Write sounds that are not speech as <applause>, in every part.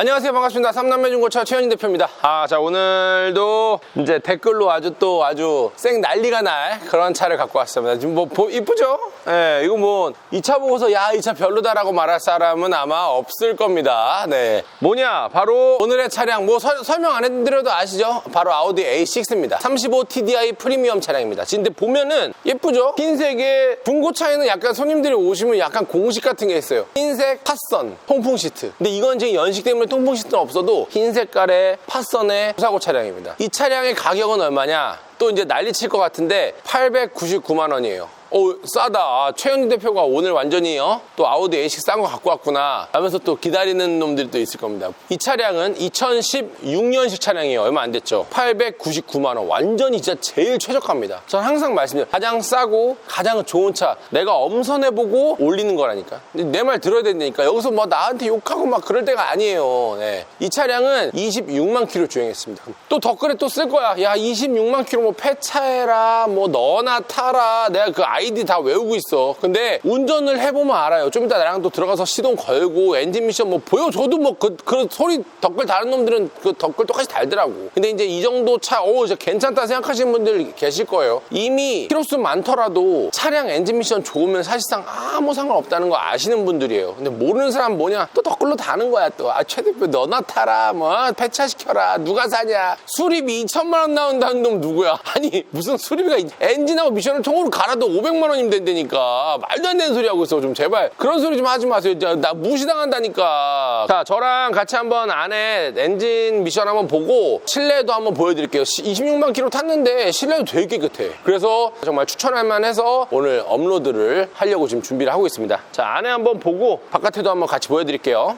안녕하세요. 반갑습니다. 삼남매 중고차 최현진 대표입니다. 아 자 오늘도 이제 댓글로 아주 또 아주 쌩 난리가 날 그런 차를 갖고 왔습니다. 지금 뭐 보- 이쁘죠? 예 이거 뭐 이 차 보고서 야 이 차 별로다 라고 말할 사람은 아마 없을 겁니다. 네. 뭐냐? 바로 오늘의 차량 뭐 설- 설명 안 해드려도 아시죠? 바로 아우디 A6입니다. 35 TDI 프리미엄 차량입니다. 근데 보면은 예쁘죠? 흰색의 중고차에는 약간 손님들이 오시면 약간 공식 같은 게 있어요. 흰색 팟선 통풍 시트. 근데 이건 지금 연식 때문에 통풍 시트는 없어도 흰 색깔의 팟선의 사고 차량입니다. 이 차량의 가격은 얼마냐? 또 이제 난리 칠 것 같은데 899만 원이에요 오 싸다. 아, 최현희 대표가 오늘 완전히요? 또 아우디 A6 싼거 갖고 왔구나. 하면서 또 기다리는 놈들이 또 있을 겁니다. 이 차량은 2016년식 차량이에요. 얼마 안 됐죠? 899만 원. 완전히 진짜 제일 최저가입니다. 전 항상 말씀드려요. 가장 싸고 가장 좋은 차. 내가 엄선해보고 올리는 거라니까. 내 말 들어야 된다니까. 여기서 뭐 나한테 욕하고 막 그럴 때가 아니에요. 네. 이 차량은 26만 킬로 주행했습니다. 또 덧글에 또 쓸 거야. 야 26만 킬로 뭐 폐차해라 뭐 너나 타라. 내가 그 아이디 다 외우고 있어. 근데 운전을 해보면 알아요. 좀 이따 나랑 또 들어가서 시동 걸고 엔진 미션 뭐 보여줘도 뭐 그그 소리 덧글 다른 놈들은 그 덧글 똑같이 달더라고. 근데 이제 이 정도 차 오, 진짜 괜찮다 생각하시는 분들 계실 거예요. 이미 키로수 많더라도 차량 엔진 미션 좋으면 사실상 아무 상관없다는 거 아시는 분들이에요. 근데 모르는 사람 뭐냐? 또 덧글로 다는 거야 또 아 최 대표 너나 타라 뭐 폐차시켜라. 누가 사냐? 수리비 2천만 원 나온다는 놈 누구야? <laughs> 아니 무슨 수리비가 이- 엔진하고 미션을 통으로 갈아도 500만 원이면 된다니까. 말도 안 되는 소리 하고 있어. 좀 제발. 그런 소리 좀 하지 마세요. 자, 나 무시당한다니까. 자 저랑 같이 한번 안에 엔진 미션 한번 보고 실내도 한번 보여드릴게요. 26만 킬로 탔는데 실내도 되게 깨끗해. 그래서 정말 추천할 만해서 오늘 업로드를 하려고 지금 준비를 하고 있습니다. 자 안에 한번 보고 바깥에도 한번 같이 보여드릴게요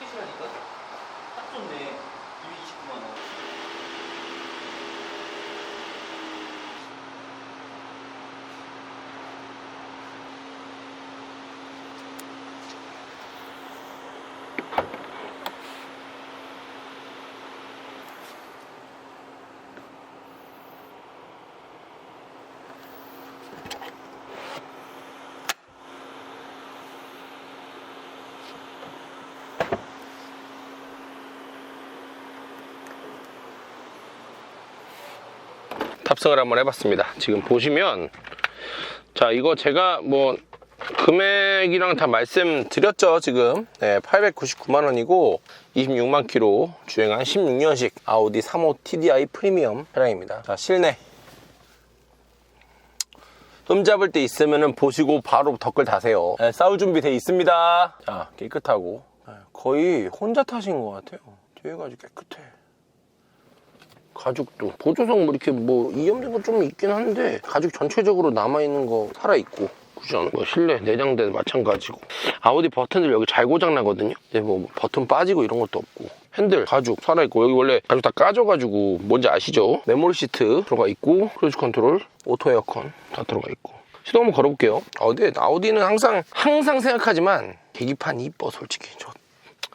피시라니까? 딱 좋네. 229만 원. 탑승을 한번 해봤습니다. 지금 보시면 자 이거 제가 뭐 금액이랑 다 말씀드렸죠 지금 네, 899만 원이고 26만 킬로 주행한 16년식 아우디 35 TDI 프리미엄 차량입니다. 자 실내 흠 잡을 때 있으면은 보시고 바로 덧글 다세요. 네, 싸울 준비 돼 있습니다. 자 깨끗하고 네, 거의 혼자 타신 것 같아요. 뒤에가 아주 깨끗해. 가죽도 보조석 뭐 이렇게 뭐 이염된 거 좀 있긴 한데 가죽 전체적으로 남아 있는 거 살아 있고 쿠션 뭐 실내 내장재도 마찬가지고 아우디 버튼들 여기 잘 고장 나거든요. 근데 뭐 버튼 빠지고 이런 것도 없고 핸들 가죽 살아 있고 여기 원래 가죽 다 까져가지고 뭔지 아시죠? 메모리 시트 들어가 있고 크루즈 컨트롤 오토 에어컨 다 들어가 있고 시동 한번 걸어볼게요. 아우디 아우디는 항상 항상 생각하지만 계기판 이뻐 솔직히 저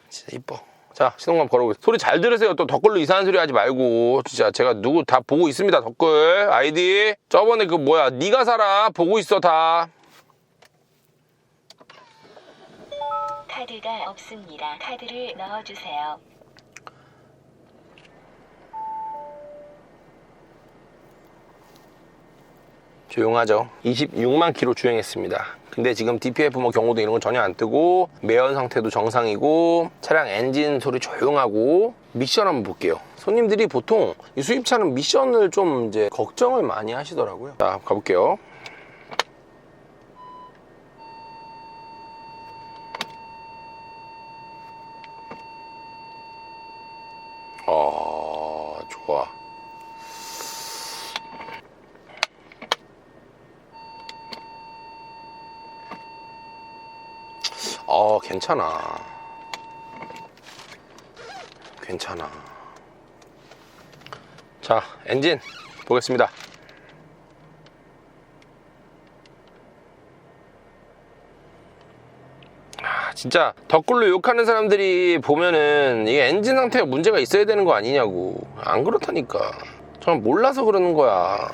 진짜 이뻐. 자, 시동감 걸어보겠습니다. 소리 잘 들으세요. 또 덧글로 이상한 소리 하지 말고. 진짜 제가 누구 다 보고 있습니다. 덧글. 아이디. 저번에 그 뭐야. 네가 살아. 보고 있어 다. 카드가 없습니다. 카드를 넣어주세요. 조용하죠. 26만 킬로 주행했습니다. 근데 지금 DPF 뭐 경고등 이런 건 전혀 안 뜨고 매연 상태도 정상이고 차량 엔진 소리 조용하고 미션 한번 볼게요. 손님들이 보통 이 수입차는 미션을 좀 이제 걱정을 많이 하시더라고요. 자, 가볼게요. 아, 좋아. 어, 괜찮아. 괜찮아. 자, 엔진 보겠습니다. 아, 진짜 덧글로 욕하는 사람들이 보면은 이게 엔진 상태가 문제가 있어야 되는 거 아니냐고. 안 그렇다니까. 저는 몰라서 그러는 거야.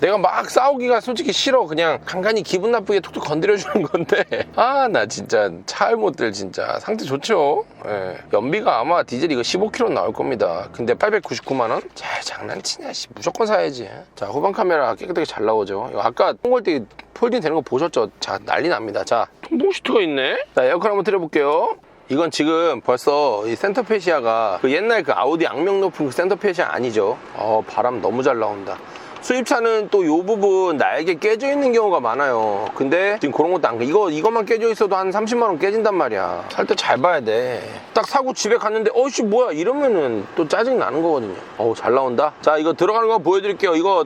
내가 막 싸우기가 솔직히 싫어. 그냥 간간히 기분 나쁘게 툭툭 건드려주는 건데. <laughs> 아, 나 진짜 차알못들 진짜 상태 좋죠? 예. 연비가 아마 디젤 이거 15km 나올 겁니다. 근데 899만원? 잘 장난치냐, 씨. 무조건 사야지. 자, 후방 카메라 깨끗하게 잘 나오죠. 아까 통골 때 폴딩 되는 거 보셨죠? 자, 난리 납니다. 자, 통풍 시트가 있네? 자, 에어컨 한번 틀어볼게요. 이건 지금 벌써 이 센터페시아가 그 옛날 그 아우디 악명 높은 그 센터페시아 아니죠. 어, 바람 너무 잘 나온다. 수입차는 또 요 부분 날개 깨져 있는 경우가 많아요. 근데 지금 그런 것도 안 돼. 이거, 이것만 깨져 있어도 한 30만 원 깨진단 말이야. 살 때 잘 봐야 돼. 딱 사고 집에 갔는데, 어이씨, 뭐야. 이러면은 또 짜증 나는 거거든요. 어우, 잘 나온다. 자, 이거 들어가는 거 보여드릴게요. 이거.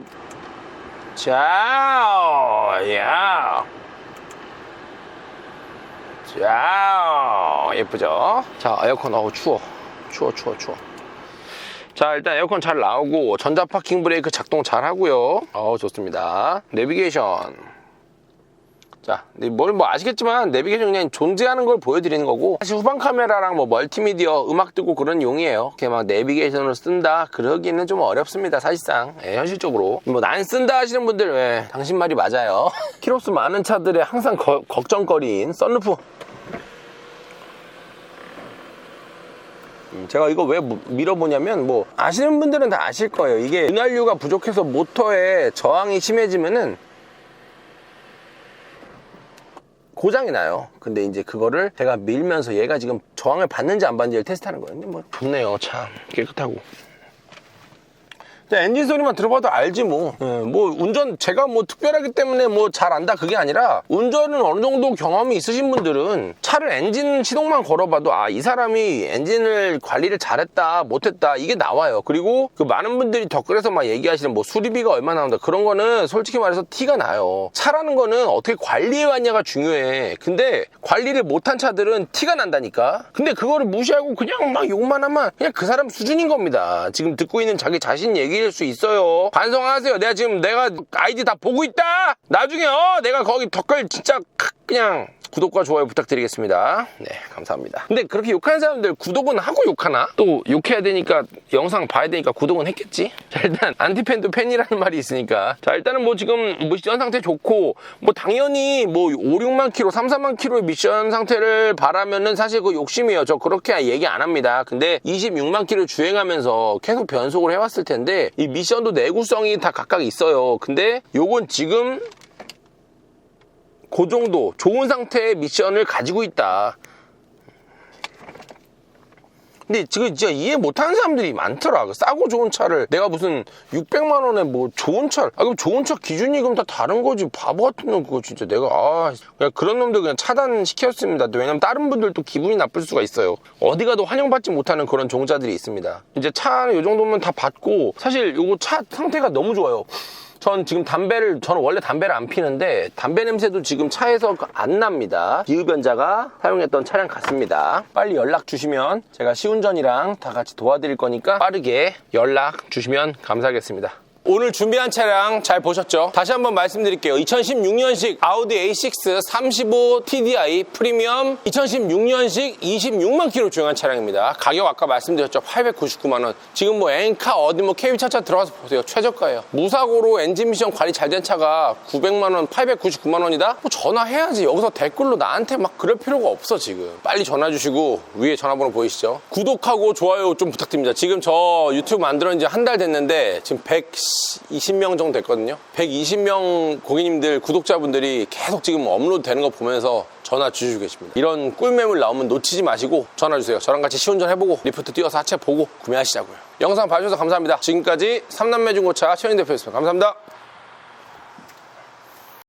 자, 야. 자, 예쁘죠? 자, 에어컨, 어우, 추워. 추워, 추워, 추워. 자, 일단 에어컨 잘 나오고, 전자 파킹 브레이크 작동 잘 하고요. 어우, 좋습니다. 내비게이션. 자, 뭘 뭐 아시겠지만, 내비게이션 그냥 존재하는 걸 보여드리는 거고, 사실 후방 카메라랑 뭐 멀티미디어, 음악 듣고 그런 용이에요. 이렇게 막 내비게이션으로 쓴다? 그러기는 좀 어렵습니다, 사실상. 예, 현실적으로. 뭐, 난 쓴다 하시는 분들, 예, 당신 말이 맞아요. 키로수 많은 차들의 항상 거- 걱정거리인 썬루프. 제가 이거 왜 무- 밀어보냐면 뭐 아시는 분들은 다 아실 거예요. 이게 윤활유가 부족해서 모터에 저항이 심해지면은 고장이 나요. 근데 이제 그거를 제가 밀면서 얘가 지금 저항을 받는지 안 받는지를 테스트하는 거예요. 뭐 좋네요. 참 깨끗하고 엔진 소리만 들어봐도 알지 뭐. 예, 뭐 운전 제가 뭐 특별하기 때문에 뭐 잘 안다 그게 아니라 운전은 어느 정도 경험이 있으신 분들은 차를 엔진 시동만 걸어봐도 아 이 사람이 엔진을 관리를 잘했다 못했다 이게 나와요. 그리고 그 많은 분들이 댓글에서 막 얘기하시는 뭐 수리비가 얼마 나온다 그런 거는 솔직히 말해서 티가 나요. 차라는 거는 어떻게 관리해 왔냐가 중요해. 근데 관리를 못한 차들은 티가 난다니까. 근데 그거를 무시하고 그냥 막 욕만 하면 그냥 그 사람 수준인 겁니다. 지금 듣고 있는 자기 자신 얘기 일수 있어요. 반성하세요. 내가 지금 내가 아이디 다 보고 있다. 나중에 어 내가 거기 댓글 진짜 그냥 구독과 좋아요 부탁드리겠습니다. 네, 감사합니다. 근데 그렇게 욕하는 사람들 구독은 하고 욕하나? 또 욕해야 되니까 영상 봐야 되니까 구독은 했겠지? 자, 일단 안티팬도 팬이라는 말이 있으니까 자, 일단은 뭐 지금 미션 상태 좋고 뭐 당연히 뭐 5, 6만 킬로, 3, 4만 킬로의 미션 상태를 바라면은 사실 그 욕심이에요. 저 그렇게 얘기 안 합니다. 근데 26만 킬로 주행하면서 계속 변속을 해왔을 텐데 이 미션도 내구성이 다 각각 있어요. 근데 요건 지금 그 정도 좋은 상태의 미션을 가지고 있다. 근데 지금 진짜 이해 못하는 사람들이 많더라. 그 싸고 좋은 차를 내가 무슨 600만 원에 뭐 좋은 차, 아 그럼 좋은 차 기준이 그럼 다 다른 거지. 바보 같은 놈 그거 진짜 내가 아 그냥 그런 놈들 그냥 차단 시켰습니다. 왜냐면 다른 분들도 기분이 나쁠 수가 있어요. 어디 가도 환영받지 못하는 그런 종자들이 있습니다. 이제 차는 이 정도면 다 받고 사실 요거 차 상태가 너무 좋아요. 전 지금 담배를 저는 원래 담배를 안 피는데 담배 냄새도 지금 차에서 안 납니다. 기흡연자가 사용했던 차량 같습니다. 빨리 연락 주시면 제가 시운전이랑 다 같이 도와드릴 거니까 빠르게 연락 주시면 감사하겠습니다. 오늘 준비한 차량 잘 보셨죠? 다시 한번 말씀드릴게요. 2016년식 아우디 A6 35 TDI 프리미엄 2016년식 26만 킬로 주행한 차량입니다. 가격 아까 말씀드렸죠? 899만 원. 지금 뭐 엔카 어디 뭐 KB 차차 들어가서 보세요. 최저가예요. 무사고로 엔진 미션 관리 잘 된 차가 900만 원, 899만 원이다? 뭐 전화해야지. 여기서 댓글로 나한테 막 그럴 필요가 없어 지금. 빨리 전화 주시고 위에 전화번호 보이시죠? 구독하고 좋아요 좀 부탁드립니다. 지금 저 유튜브 만들어 이제 한 달 됐는데 지금 120명 정도 됐거든요. 120명 고객님들 구독자분들이 계속 지금 업로드 되는 거 보면서 전화 주시고 계십니다. 이런 꿀매물 나오면 놓치지 마시고 전화 주세요. 저랑 같이 시운전 해보고 리프트 뛰어서 하체 보고 구매하시자고요. 영상 봐주셔서 감사합니다. 지금까지 삼남매 중고차 최현 대표였습니다. 감사합니다.